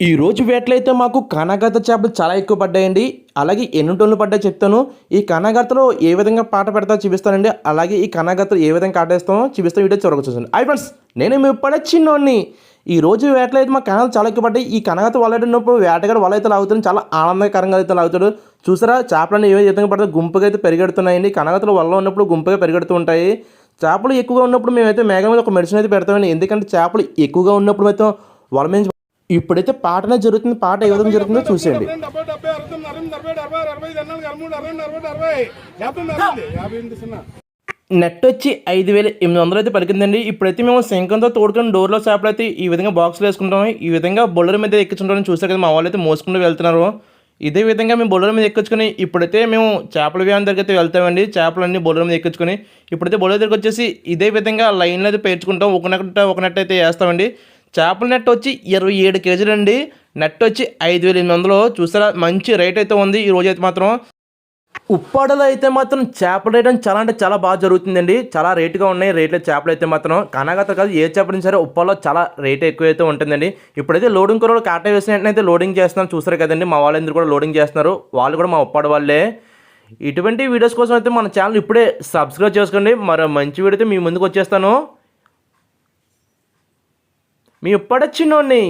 ఈ రోజు వేటలో అయితే మాకు కానాగత చేపలు చాలా ఎక్కువ పడ్డాయండి. అలాగే ఎన్ని టోన్లు పడ్డాయి చెప్తాను. ఈ కానాగతలో ఏ విధంగా పాట పెడతారో చూపిస్తానండి. అలాగే ఈ కానాగతలో ఏ విధంగా కాటేస్తామో చూపిస్తాను వీడియో చూడక చూసండి ఐ ఫ్రెండ్స్ నేను మేము పడే చిన్నోడిని. ఈ రోజు వేటలో అయితే మా కనాలు చాలా ఎక్కువ పడ్డాయి. ఈ కనగత వాళ్ళేటప్పుడు వేటగాడు వాళ్ళైతే లాగుతాడు. చాలా ఆనందకరంగా అయితే లాగుతాడు. చూసారా చేపలన్నీ ఏ విధంగా పడితే గుంపుగా అయితే పెరిగెడుతున్నాయండి. కనగతలు వల్ల ఉన్నప్పుడు గుంపుగా పెరిగెడుతూ ఉంటాయి. చేపలు ఎక్కువగా ఉన్నప్పుడు మేమైతే మేఘం మీద ఒక మెడిసిన్ అయితే పెడతామండి. ఎందుకంటే చేపలు ఎక్కువగా ఉన్నప్పుడు అయితే వల మీద ఇప్పుడైతే పాటనే జరుగుతుంది పాట ఏ విధంగా జరుగుతుందో చూసేయండి. నెట్ వచ్చి ఐదు వేల ఎనిమిది వందలు అయితే పలికిందండి. ఇప్పుడైతే మేము శంఖంతో తోడుకుని డోర్లో చేపలు అయితే ఈ విధంగా బాక్స్లో వేసుకుంటాం ఈ విధంగా బొల్లల మీద ఎక్కించుకుంటామని చూసారు కదా మా వాళ్ళు అయితే మోసుకుంటూ వెళ్తున్నారు. ఇదే విధంగా మేము బొల్లల మీద ఎక్కించుకొని ఇప్పుడైతే మేము చేపల వ్యాన్ దగ్గరికి అయితే వెళ్తామండి. చేపలన్నీ బొల్లల మీద ఎక్కించుకొని ఇప్పుడైతే బొల్లల దగ్గరికి వచ్చేసి ఇదే విధంగా లైన్లో అయితే పేర్చుకుంటాం. ఒక నెట్ ఒక నెట్ అయితే వేస్తామండి. చేపల నెట్ వచ్చి ఇరవై ఏడు కేజీలు అండి. నెట్ వచ్చి ఐదు వేల ఎనిమిది వందలు. చూసారా మంచి రేట్ అయితే ఉంది ఈ రోజు అయితే మాత్రం. ఉప్పాడలో అయితే మాత్రం చేపల రేట్ అని చాలా అంటే చాలా బాగా జరుగుతుందండి. చాలా రేటుగా ఉన్నాయి రేట్లు చేపలు అయితే మాత్రం. కనగత కాదు ఏ చేపలు సరే ఉప్పాలో చాలా రేట్ ఎక్కువ అయితే ఉంటుందండి. ఇప్పుడైతే లోడింగ్ కూడా కాటా వేసిన వెంటనే అయితే లోడింగ్ చేస్తున్నాం. చూసారు కదండి మా వాళ్ళందరూ కూడా లోడింగ్ చేస్తున్నారు. వాళ్ళు కూడా మా ఉప్పాడ వాళ్ళే. ఇటువంటి వీడియోస్ కోసం అయితే మన ఛానల్ ఇప్పుడే సబ్స్క్రైబ్ చేసుకోండి. మరో మంచి వీడియో అయితే మీ ముందుకు వచ్చేస్తాను. మీ పడచినోని